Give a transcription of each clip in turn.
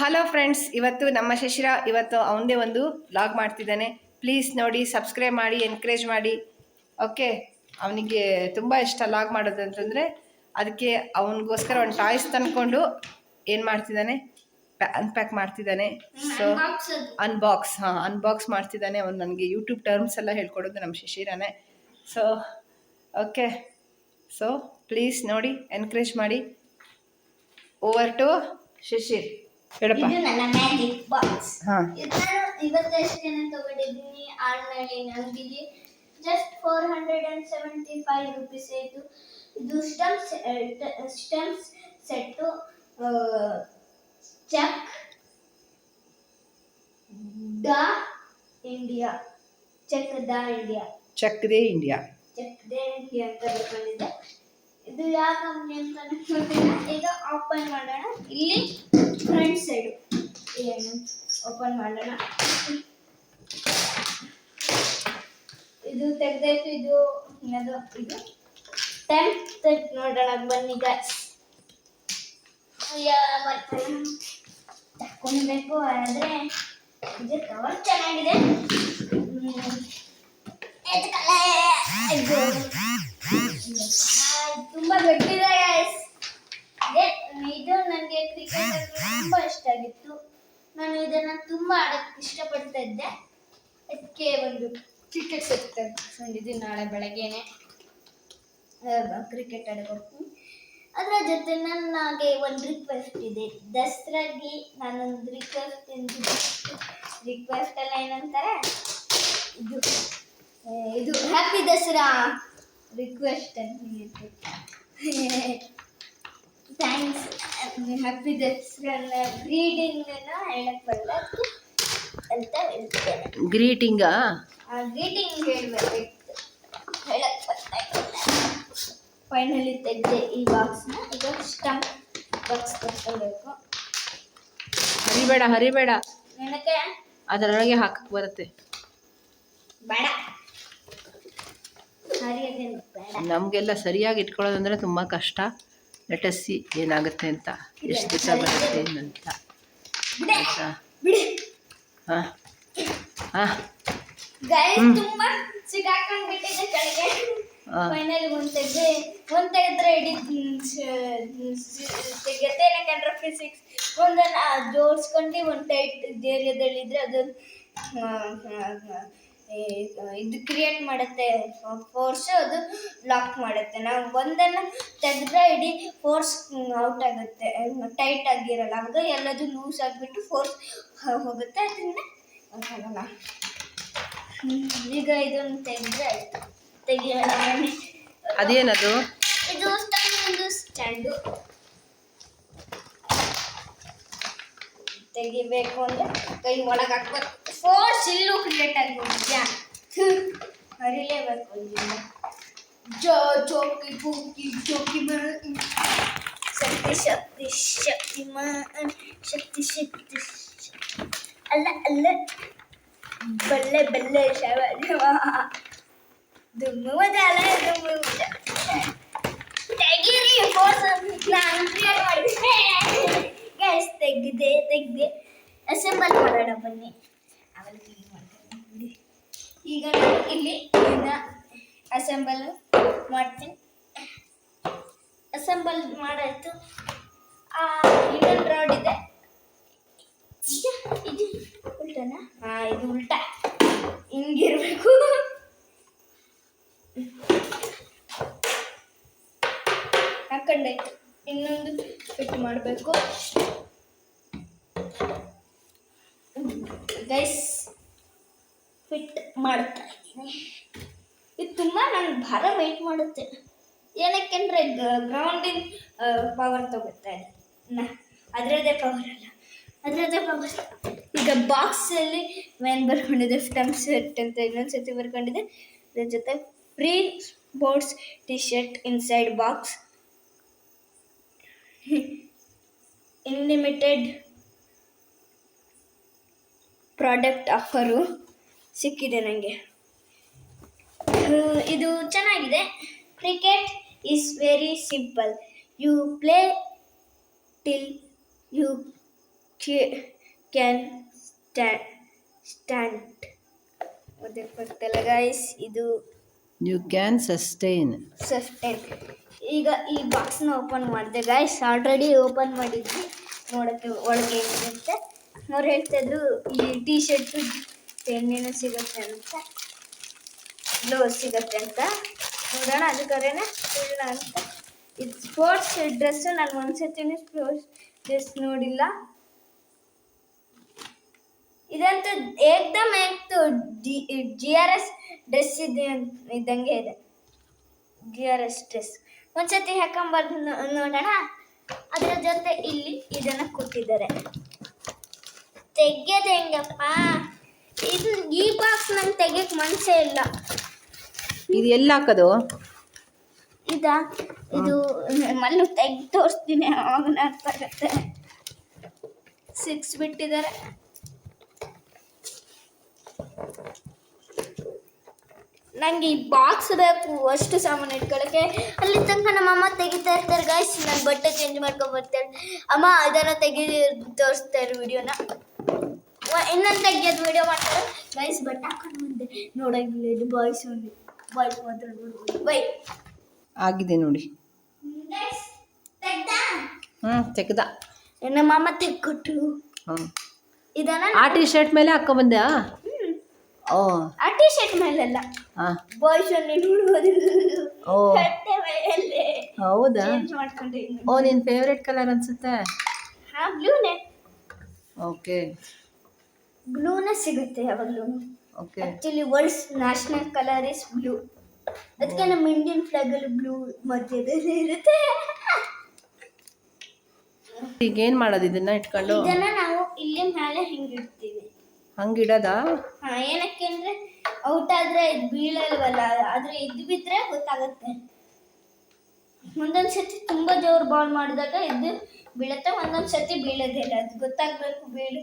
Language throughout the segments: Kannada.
ಹಲೋ ಫ್ರೆಂಡ್ಸ್ ಇವತ್ತು ನಮ್ಮ ಶಶಿರ ಇವತ್ತು ಅವನದೇ ಒಂದು ಬ್ಲಾಗ್ ಮಾಡ್ತಿದ್ದಾನೆ. ಪ್ಲೀಸ್ ನೋಡಿ ಸಬ್ಸ್ಕ್ರೈಬ್ ಮಾಡಿ ಎನ್ಕರೇಜ್ ಮಾಡಿ. ಓಕೆ ಅವನಿಗೆ ತುಂಬ ಇಷ್ಟ ಲಾಗ್ ಮಾಡೋದು ಅಂತಂದರೆ ಅದಕ್ಕೆ ಅವನಿಗೋಸ್ಕರ ಒಂದು ಟಾಯ್ಸ್ ತಂದ್ಕೊಂಡು ಏನು ಮಾಡ್ತಿದ್ದಾನೆ? ಅನ್ಪ್ಯಾಕ್ ಮಾಡ್ತಿದ್ದಾನೆ. ಸೊ ಅನ್ಬಾಕ್ಸ್ ಹಾಂ ಅನ್ಬಾಕ್ಸ್ ಮಾಡ್ತಿದ್ದಾನೆ. ಅವ್ನು ನನಗೆ ಯೂಟ್ಯೂಬ್ ಟರ್ಮ್ಸ್ ಎಲ್ಲ ಹೇಳ್ಕೊಡೋದು ನಮ್ಮ ಶಶಿರಾನೇ. ಸೊ ಓಕೆ ಸೊ ಪ್ಲೀಸ್ ನೋಡಿ ಎನ್ಕರೇಜ್ ಮಾಡಿ. Over to Shishir. ಹೇಳಪ್ಪ. ಇದು ನನ್ನ ಮ್ಯಾಜಿಕ್ ಬಾಕ್ಸ್. ಹಾಂ. ಇದನ್ನು ಇವತ್ತಷ್ಟೇನೆ ತಗೊಂಡಿದ್ದೀನಿ ಆನ್ಲೈನ್ ಅಂಗಡಿಗೆ just four hundred and seventy five rupees ಆಯಿತು ಇದು stumps stumps set Chak De India Chak De India ಚಕ್ರೇ India Chak De India ಅಂತ ಬರ್ಕೊಂಡಿದ್ದೆ ಇದು ಯಾವ ಕಂಪ್ನಿ ಅಂತ ಈಗ ಓಪನ್ ಮಾಡೋಣ. ಇಲ್ಲಿ ಫ್ರಂಟ್ ಸೈಡು ಏನು? ಓಪನ್ ಮಾಡೋಣ. ಇದು ತೆಗ್ದಾಯ್ತು ಇದು ಏನದು ಇದು ಟೆಂತ್ ನೋಡೋಣ ಬನ್ನಿ ಗಾಯ್ಸ್ ತಕ್ಕೊಳ್ಬೇಕು, ಆದರೆ ಇದು ಕವರ್ ಚೆನ್ನಾಗಿದೆ. ಇದು ಆ, ತುಂಬಾ ದೊಡ್ಡದಿದೆ guys. ಇದೆ ಇದು ನನಗೆ ಕ್ರಿಕೆಟ್ ತುಂಬಾ ಆಗಿತ್ತು ನಾನು ಇದನ್ನ ತುಂಬಾ ಆಡೋಕ್ಕೆ ಇಷ್ಟಪಡ್ತಾ ಇದ್ದೆ. ಅದಕ್ಕೆ ಒಂದು ಕ್ರಿಕೆಟ್ ಸೆಟ್ ತಂದಿದ್ದೀನಿ ನಾಳೆ ಬೆಳಗ್ಗೆನೆ. ಕ್ರಿಕೆಟ್ ಆಡಕ್ಕೆ ಅದರ ಜೊತೆ ನನಗೆ ಒಂದು ರಿಕ್ವೆಸ್ಟ್ ಇದೆ. ದಸರಾಗಿ ನಾನೊಂದು ರಿಕ್ವೆಸ್ಟ್ ರಿಕ್ವೆಸ್ಟ್ ಎಲ್ಲ ಏನಂತಾರೆ? ಇದು ಇದು ಹ್ಯಾಪಿ ದಸರಾ ರಿಕ್ವೆಸ್ಟ್ ಅಂತ ಥ್ಯಾಂಕ್ಸ್ ಹ್ಯಾಪಿ ನನ್ನ ಗ್ರೀಟಿಂಗನ್ನು ಹೇಳಕ್ ಬರಲ್ಲ ಅಂತ ಹೇಳ್ತೇನೆ. ಗ್ರೀಟಿಂಗಾ ಗ್ರೀಟಿಂಗ್ ಹೇಳಬೇಕು ಹೇಳಕ್ ಬರ್ತಾ ಫೈನಲಿ ತೆಗೆದೆ ಈ ಬಾಕ್ಸ್ನ ಈಗ ಸ್ಟಂಪ್ ಬಾಕ್ಸ್ ತಗೊಳ್ಬೇಕು ಹರಿಬೇಡ ಹರಿಬೇಡ. ನನಗೆ ಅದರೊಳಗೆ ಹಾಕಕ್ಕೆ ಬರುತ್ತೆ. ಬೇಡ. ಹರಿಯೋದೇನು ಬೇಡ ನಮಗೆಲ್ಲ ಸರಿಯಾಗಿ ಇಟ್ಕೊಳ್ಳೋದಂದ್ರೆ ತುಂಬ ಕಷ್ಟ. ಲೆಟಸ್ಸಿ ಏನಾಗುತ್ತೆ ಅಂತ ಎಷ್ಟು ದಿವಸ ಬರುತ್ತೆ ಏನಂತ. ಬಿಡೆ. ಬಿಡಿ. ಹಾಂ? ಹಾಂ? ಫೈನಲಿ ಒಂದ್ ತೆಗ್ದೆ ಒಂದ್ ತೆಗೆದ್ರೆ ಇಡೀ ಸ- ಸ- ತೆಗೆತೇನೆ ಫಿಸಿಕ್ಸ್ ಒಂದನ್ನ ಜೋಡಿಸ್ಕೊಂಡು ಒಂದು ಟೈಟ್ ಏರಿಯಾದಲ್ಲಿದ್ರೆ ಅದು ಆ, ಆ, ಆ, ಏ, ಇದು ಕ್ರಿಯೇಟ್ ಮಾಡುತ್ತೆ. ಫೋರ್ಸ್ ಅದು ಲಾಕ್ ಮಾಡುತ್ತೆ. ನಾವು ಒಂದನ್ನು ತೆಗೆದ್ರೆ ಇಡೀ ಫೋರ್ಸ್ ಔಟ್ ಆಗುತ್ತೆ. ಟೈಟ್ ಆಗಿರಲ್ಲ. ಆಗ ಎಲ್ಲದು ಲೂಸ್ ಆಗಿಬಿಟ್ಟು ಫೋರ್ಸ್ ಹೋಗುತ್ತೆ. ಅದನ್ನ ಹೋಗೋಣ ಈಗ ಇದನ್ನು ತೆಗೆದ್ರೆ ಆಯ್ತು. ತೆಗಿಯೋಣ. ಅದೇನದು? ಇದು ಸ್ಟ್ಯಾಂಡ್ ಒಂದು ಸ್ಟ್ಯಾಂಡು ತೆಗಿಬೇಕು ಅಂದ್ರೆ ಕೈ ಒಳಗೆ ಹಾಕ್ಬೇಕು. ಫೋರ್ಸ್ ಇಲ್ಲೂ ಕ್ರಿಯೇಟ್ ಆಗೋಗಿದ್ಯಾ ಹರಿಲೇಬೇಕು ಇಲ್ಲಿಂದ ಜೋ ಚೋಕಿ ಪೂಕಿ ಚೋಕಿ ಮರ ಶಕ್ತಿ ಶಕ್ತಿ ಶಕ್ತಿ ಮಾನ್ ಶಕ್ತಿ ಶಕ್ತಿ ಶಕ್ತಿ. ಅಲ್ಲ ಅಲ್ಲ ಬಲ್ಲೆ ಬಲ್ಲೆ ಶವ ಶವ ದುಮ್ಮು ಮಜಾಲ ದುಮ್ಮು ಮಜಾಲ ತೆಗೀರಿ ಫೋರ್ಸ್ ನಾನು ಕ್ರಿಯೇಟ್ ಮಾಡಿದ್ದೆ ಗೈಸ್ ತೆಗ್ದೆ ತೆಗ್ದೆ ಅಸೆಂಬಲ್ ಮಾಡೋಣ ಬನ್ನಿ ಆಮೇಲೆ clean ಮಾಡ್ತೀನಿ ಬಿಡಿ. ಈಗ ನಾನು ಇಲ್ಲಿ ಅಸೆಂಬಲ್ ಮಾಡ್ತೀನಿ ಅಸೆಂಬಲ್ ಮಾಡಾಯ್ತು. ಇನ್ನೊಂದು ರಾಡ್ ಇದೆ. ಇದು ಉಲ್ಟನಾ? ಹಾ ಇದು ಉಲ್ಟಾ. ಹಿಂಗಿರ್ಬೇಕು. ಹಾಕೊಂಡಾಯ್ತು. ಇನ್ನೊಂದು ಫಿಟ್ ಮಾಡಬೇಕು. ಗೈಸ್ ಮಾಡ್ತಾ ಇದ್ದೀನಿ ಇದು ತುಂಬ ನಾನು ಭಾರ ವೆಯ್ಟ್ ಮಾಡುತ್ತೆ. ಏನಕ್ಕೆಂದ್ರೆ ಗ್ರೌಂಡಿನ ಪವರ್ ತಗೋತಾ ಇದೆ. ನಾ, ಅದರದ್ದೇ ಪವರ್ ಅಲ್ಲ. ಅದರದ್ದೇ ಪವರ್ ಈಗ ಬಾಕ್ಸಲ್ಲಿ ಮೇನ್ ಬರ್ಕೊಂಡಿದೆ ಸ್ಟಮ್ ಸೆಟ್ ಅಂತ ಇನ್ನೊಂದು ಸರ್ತಿ ಬರ್ಕೊಂಡಿದೆ. ಅದ್ರ ಜೊತೆ free sports T shirt inside box in limited product offer ಸಿಕ್ಕಿದೆ ನನಗೆ ಇದು ಚೆನ್ನಾಗಿದೆ. Cricket is very simple you play till you can stand stand ಓದಕ್ಕೆ ಬರ್ತಿಲ್ಲ ಗೈಸ್ ಇದು ಯು ಕ್ಯಾನ್ ಸಸ್ಟೈನ್ ಸಸ್ಟೈನ್ ಈಗ ಈ ಬಾಕ್ಸ್ನ ಓಪನ್ ಮಾಡಿದೆ ಗೈಸ್ ಆಲ್ರೆಡಿ ಓಪನ್ ಮಾಡಿದ್ವಿ. ನೋಡೋಕ್ಕೆ ಒಳಗೆ ಏನಿದೆ ಅಂತ ಅವ್ರು ಹೇಳ್ತಾ ಇದ್ರು ಈ ಟೀ ಶರ್ಟು ಪೆನ್ನೇನು ಸಿಗುತ್ತೆ ಅಂತ. ಬ್ಲೌಸ್ ಸಿಗುತ್ತೆ ಅಂತ. ನೋಡೋಣ ಅದಕ್ಕರೇನೆ ಸುಳ್ಳ ಅಂತ. ಇದು ಸ್ಪೋರ್ಟ್ಸ್ ಡ್ರೆಸ್ಸು ನಾನು ಒಂದ್ಸತಿನೂ ಸ್ಪೋರ್ಟ್ಸ್ ಡ್ರೆಸ್ ನೋಡಿಲ್ಲ. ಇದಂತೂ ಏಕ್ದಮ್ ಏಕ್ತು ಜಿ ಆರ್ ಎಸ್ ಡ್ರೆಸ್ ಇದೆ ಇದ್ದಂಗೆ ಇದೆ. ಜಿ ಆರ್ ಎಸ್ ಡ್ರೆಸ್ ಒಂದ್ಸತಿ ಹಾಕೊಂಬಾರ್ದು ನೋಡೋಣ. ಅದರ ಜೊತೆ ಇಲ್ಲಿ ಇದನ್ನ ಕೊಟ್ಟಿದ್ದಾರೆ. ತೆಗ್ಯೋದು ಹೆಂಗಪ್ಪ? ಇದು ಈ ಬಾಕ್ಸ್ ನಂಗೆ ತೆಗಿಯಕ್ಕೆ ಮನಸ್ಸೇ ಇಲ್ಲ. ಇದು ಎಲ್ಲಿ ಹಾಕೋದು? ಇದ? ಇದು ಮಲ್ಲು ತೆಗ್ದು ತೋರಿಸ್ತೀನಿ ಆಗನ ಅರ್ಥ ಆಗುತ್ತೆ. ಸಿಕ್ಸ್ ಬಿಟ್ಟಿದ್ದಾರೆ ನಂಗೆ ಈ ಬಾಕ್ಸ್ ಬೇಕು ಅಷ್ಟು ಸಾಮಾನು ಇಟ್ಕೊಳ್ಳೋಕ್ಕೆ ಅಲ್ಲಿ ತನಕ ನಮ್ಮಮ್ಮ ತೆಗಿತಾ ಇರ್ತಾರೆ ಗಾಯ್ಸ್ ನಾನು ಬಟ್ಟೆ ಚೇಂಜ್ ಮಾಡ್ಕೊಂಡು ಬರ್ತೇನೆ. ಅಮ್ಮ ಅದನ್ನು ತೆಗಿ ತೋರಿಸ್ತಾರೆ ವಿಡಿಯೋನ ಇನ್ನೊಂದು ತೆಗಿಯೋದು ವಿಡಿಯೋ ಮಾಡ್ತಾರೆ. ಗೈಸ್ ಬಟ್ಟೆ ಹಾಕೊಂಡು ಬಂದೆ ನೋಡಂಗಿಲ್ಲ ಇದು ಬಾಯ್ಸ್ ಒಂದು ಬಾಯ್ಸ್ ಮಾತ್ರ ನೋಡ್ಬೋದು. ಬೈ ಆಗಿದೆ ನೋಡಿ. ಹ್ಞೂ ತೆಗ್ದ? ನಮ್ಮ ಅಮ್ಮ ತೆಗ್ಕೊಟ್ರು. ಹ್ಞೂ ಇದನ್ನ ಆ ಟಿ ಶರ್ಟ್ ಮೇಲೆ ಹಾಕ್ಕೊಂಬಂದ್ಯಾ ಓ. ಆ ಟಿ ಶರ್ಟ್ ಮೇಲೆಲ್ಲ. ಹಾಂ ಬಾಯ್ಸ್ ಅಲ್ಲಿ ನೋಡ್ಬೋದು ಓ. ಬಟ್ಟೆ ಮೇಲೆ. ಹೌದಾ? ಚೇಂಜ್ ಮಾಡ್ಕೊಂಡೆ ಓ ನಿನ್ನ ಫೇವ್ರೆಟ್ ಕಲರ್ ಅನ್ಸುತ್ತೆ? ಹಾ ಬ್ಲೂನೇ ಓಕೆ ಬ್ಲೂನೇ ಸಿಗುತ್ತೆ ಯಾವಾಗಲೂ okay actually world's national colour is blue ಅದಕ್ಕೆ ನಮ್ಮ ಇಂಡಿಯನ್ ಫ್ಲಾಗ್ ಅಲ್ಲಿ ಬ್ಲೂ ಮಧ್ಯದಲ್ಲಿ ಇರುತ್ತೆ. ಈಗ ಏನು ಮಾಡೋದು ಇದನ್ನ ಇಟ್ಕೊಂಡು? ಇದನ್ನ ನಾವು ಇಲ್ಲಿ ಮೇಲೆ ಹಿಂಗಿಡ್ತೀವಿ ಹಂಗ್ ಇಡೋದ? ಏನಕ್ಕೆ ಅಂದ್ರೆ ಔಟ್ ಆದ್ರೆ ಇದು ಬೀಳಲ್ವಲ್ಲ ಆದ್ರೆ ಇದ್ ಬಿದ್ರೆ ಗೊತ್ತಾಗುತ್ತೆ. ಒಂದೊಂದ್ ಸತಿ ತುಂಬಾ ಜೋರ್ ಬಾಲ್ ಮಾಡಿದಾಗ ಇದು ಬೀಳುತ್ತೆ ಒಂದೊಂದ್ ಸತಿ ಬೀಳೋದೇ ಇಲ್ಲ. ಅದು ಗೊತ್ತಾಗ್ಬೇಕು ಬೀಳ.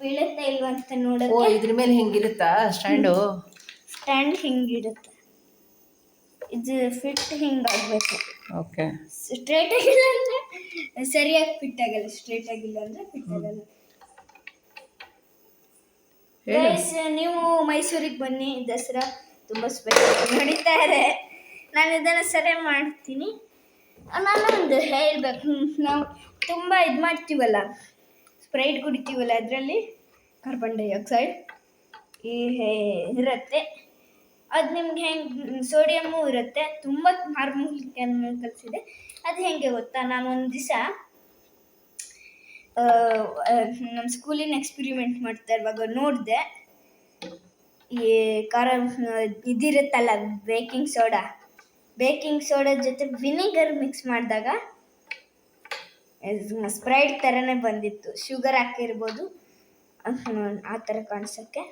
ಬೀಳುತ್ತೆ ಇಲ್ವಾ ಅಂತ ಓ ನೋಡೋಕೆ ಇದ್ರ ಮೇಲೆ ಹಿಂಗಿರುತ್ತಾ ಸ್ಟ್ಯಾಂಡು? ಸ್ಟ್ಯಾಂಡ್ ಹಿಂಗಿರುತ್ತೆ. ಇದು ಫಿಟ್ ಹಿಂಗಾಗ್ಬೇಕು. ಓಕೆ. ಸ್ಟ್ರೇಟ್ ಆಗಿಲ್ಲ ಅಂದ್ರೆ ಸರಿಯಾಗಿ ಫಿಟ್ ಆಗಲ್ಲ. ಸ್ಟ್ರೇಟ್ ಆಗಿಲ್ಲ ಅಂದ್ರೆ ಫಿಟ್ ಆಗಲ್ಲ. ಗೈಸ್ ನೀವು ಮೈಸೂರಿಗೆ ಬನ್ನಿ. ದಸರಾ ತುಂಬ ಸ್ಪೆಷಲ್ ನಡೀತಾ ಇದೆ. ನಾನು ಇದನ್ನು ಸರಿ ಮಾಡ್ತೀನಿ. ನಾನು ಒಂದು ಹೇಳಬೇಕು. ನಾವು ತುಂಬ ಇದು ಮಾಡ್ತೀವಲ್ಲ. ಸ್ಪ್ರೈಟ್ ಕುಡಿತೀವಲ್ಲ ಅದರಲ್ಲಿ? Carbon dioxide. ಇರುತ್ತೆ. ಅದು ನಿಮ್ಗೆ ಹೆಂಗೆ, ಸೋಡಿಯಮ್ಮು ಇರುತ್ತೆ. ತುಂಬ ಹಾರ್ಮೋನಿಕ್ ಕೆಮಿಕಲ್ಸ್ ಇದೆ ಅದು ಹೆಂಗೆ ಗೊತ್ತಾ? ನಾನು ಒಂದು ದಿವಸ ನಮ್ಮ ಸ್ಕೂಲಿನ ಎಕ್ಸ್ಪಿರಿಮೆಂಟ್ ಮಾಡ್ತಾ ಇರುವಾಗ ನೋಡಿದೆ. ಈ ಖಾರ, ಇದಿರುತ್ತಲ್ಲ ಬೇಕಿಂಗ್ ಸೋಡಾ ಬೇಕಿಂಗ್ ಸೋಡಾ ಜೊತೆ ವಿನಿಗರ್ ಮಿಕ್ಸ್ ಮಾಡಿದಾಗ ಸ್ಪ್ರೈಟ್ ಥರನೇ ಬಂದಿತ್ತು. ಶುಗರ್ ಹಾಕಿರ್ಬೋದು ಆ ಥರ ಕಾಣಿಸೋಕ್ಕೆ.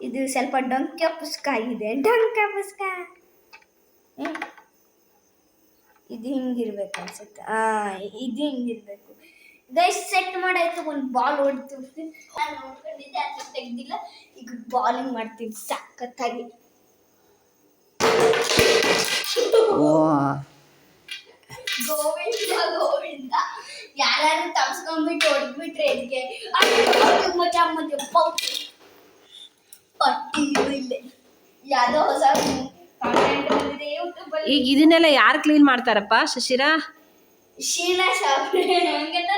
ಇದು ಸ್ವಲ್ಪ ಡೊಂಕ ಪುಸ್ಕ ಆಗಿದೆ. ಡೊಂಕ ಪುಸ್ಕ. ಇದು ಹಿಂಗಿರ್ಬೇಕು ಅನ್ಸುತ್ತೆ. ಆ ಇದು ಹಿಂಗಿರ್ಬೇಕು. Guys set ಮಾಡಾಯ್ತು. ಒಂದು ಬಾಲ್ ಹೊಡ್ತು ನಾನು ನೋಡ್ಕೊಂಡಿದ್ದೆ ತೆಗ್ದಿಲ್ಲ. ಈಗ ಬಾಲಿಂಗ್ ಮಾಡ್ತೀನಿ. ಸಖತ್ತಾಗಿ. ಗೋವಿಂದ ಗೋವಿಂದ. ಯಾರು ತಪ್ಸ್ಕೊಂಡ್ಬಿಟ್ಟು ಹೊಡೆದ್ಬಿಟ್ರೆ ಇದಕ್ಕೆ ಮತ್ತೆ ಪಟ್ಟಿ ಯಾವುದೋ ಹೊಸ ಕಾಂಟೆಂಟ್ ಬಂದಿದೆ ಯೂಟ್ಯೂಬಲ್ಲಿ ಈಗ ಇದನ್ನೆಲ್ಲ ಯಾರು ಕ್ಲೀನ್ ಮಾಡ್ತಾರಪ್ಪ ಶಶಿರಾ? ಶೀಲಾ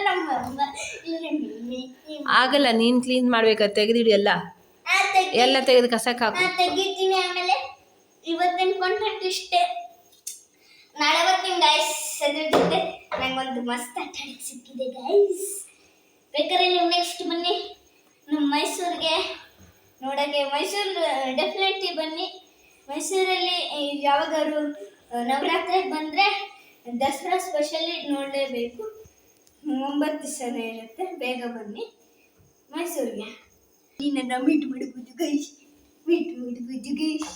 ನಮ್ಮ ಆಗಲ್ಲ ನೀನು ಕ್ಲೀನ್ ಮಾಡ್ಬೇಕಾ ತೆಗೆದಿಡಿ ಎಲ್ಲ. ಎಲ್ಲ ತೆಗೆದು ಕಸಕ್ಕೆ ಹಾಕಿ. ತೆಗಿತೀನಿ ಆಮೇಲೆ ಇವತ್ತಿನ ಕಾಂಟ್ರಾಕ್ಟ್ ಇಷ್ಟೇ. ನಾಳೆ ಬರ್ತೀನಿ ಗೈಸ್ ಅದ್ರ ಜೊತೆ ನಂಗೊಂದು ಮಸ್ತ್ ಆಟ ಸಿಕ್ಕಿದೆ ಗೈಸ್ ಬೇಕಾದ್ರೆ ನೀವು ನೆಕ್ಸ್ಟ್ ಬನ್ನಿ. ನಮ್ಮ ಮೈಸೂರಿಗೆ ನೋಡೋಕ್ಕೆ ಮೈಸೂರು ಡೆಫಿನೆಟ್ಲಿ ಬನ್ನಿ. ಮೈಸೂರಲ್ಲಿ ಯಾವಾಗಾದ್ರು ನವರಾತ್ರಿ ಬಂದರೆ ದಸರಾ ಸ್ಪೆಷಲಿ ನೋಡಲೇಬೇಕು. ಒಂಬತ್ತು ದಿವಸನೇ ಇರುತ್ತೆ, ಬೇಗ ಬನ್ನಿ ಮೈಸೂರಿಗೆ. ನೀನನ್ನ ಮೀಟ್ ಮಾಡಬಹುದು ಗೈಸ್ ಮೀಟ್ ಮಾಡಬಹುದು ಗೈಸ್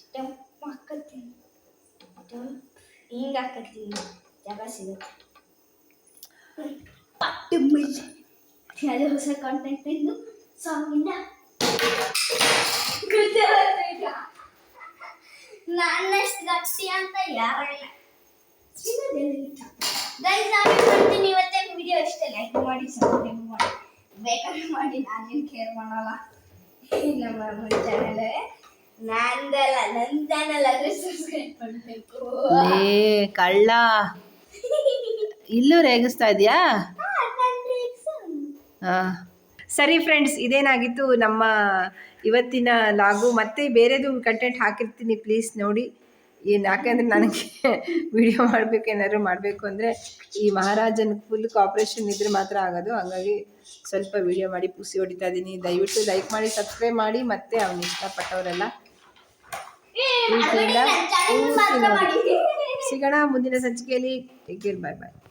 ಸ್ಟಂಪ್ ಹಾಕತ್ತೀನಿ ಸ್ಟಂಪ್ ಹಿಂಗೆ ಹಾಕತ್ತೀನಿ ಜಾಗ ಸಿಗುತ್ತೆ ಪಟ್ಟು ಮೇಲೆ ಯಾವುದೇ ಹೊಸ ಕಾಂಟೆಂಟ್ ಇದ್ದು ಸಾಂಗಿಂದ ನನ್ನಷ್ಟು ಗಟ್ಟಿ ಅಂತ ಯಾರಿಲ್ಲ ಸಿಗೋದಿಲ್ಲ ಗೈಸ್ ನಾನು ಮಾಡ್ತೀನಿ ಇವತ್ತೇ ವಿಡಿಯೋ ಇಷ್ಟ ಲೈಕ್ ಮಾಡಿ ಸಬ್ಸ್ಕ್ರೈಬ್ ಮಾಡಿ ಬೇಕಾದ್ರೆ ಮಾಡಿ ನಾನೇನು ಕೇರ್ ಮಾಡಲ್ಲ ನಮ್ಮ ಚಾನಲ್ ನಂದಲ್ಲ ನನ್ನ ಚಾನಲ್ ಆದ್ರೆ ಸಬ್ಸ್ಕ್ರೈಬ್ ಮಾಡಬೇಕು ಲೇ ಕಳ್ಳ. ಇಲ್ಲೂ ರೇಗಿಸ್ತಾ ಇದೆಯಾ? ಹಾಂ ಸರಿ ಫ್ರೆಂಡ್ಸ್ ಇದೇನಾಗಿತ್ತು ನಮ್ಮ ಇವತ್ತಿನ ಲಾಗು. ಮತ್ತೆ ಬೇರೆದು ಕಂಟೆಂಟ್ ಹಾಕಿರ್ತೀನಿ ಪ್ಲೀಸ್ ನೋಡಿ. ಏನು ಯಾಕೆಂದರೆ ನನಗೆ ವಿಡಿಯೋ ಮಾಡಬೇಕು ಏನಾದ್ರು ಮಾಡಬೇಕು ಅಂದರೆ ಈ ಮಹಾರಾಜನ ಫುಲ್ ಕಾಪ್ರೇಷನ್ ಇದ್ರೆ ಮಾತ್ರ ಆಗೋದು. ಹಾಗಾಗಿ ಸ್ವಲ್ಪ ವಿಡಿಯೋ ಮಾಡಿ ಪುಸಿ ಹೊಡಿತಾ ಇದ್ದೀನಿ. ದಯವಿಟ್ಟು ಲೈಕ್ ಮಾಡಿ ಸಬ್ಸ್ಕ್ರೈಬ್ ಮಾಡಿ. ಮತ್ತೆ ಅವನು ಇಷ್ಟಪಟ್ಟವರೆಲ್ಲ ಪ್ರೀತಿಯಿಂದ ಸಿಗೋಣ ಮುಂದಿನ ಸಂಚಿಕೆಯಲ್ಲಿ. ಟೇಕ್ ಕೇರ್ ಬಾಯ್ ಬಾಯ್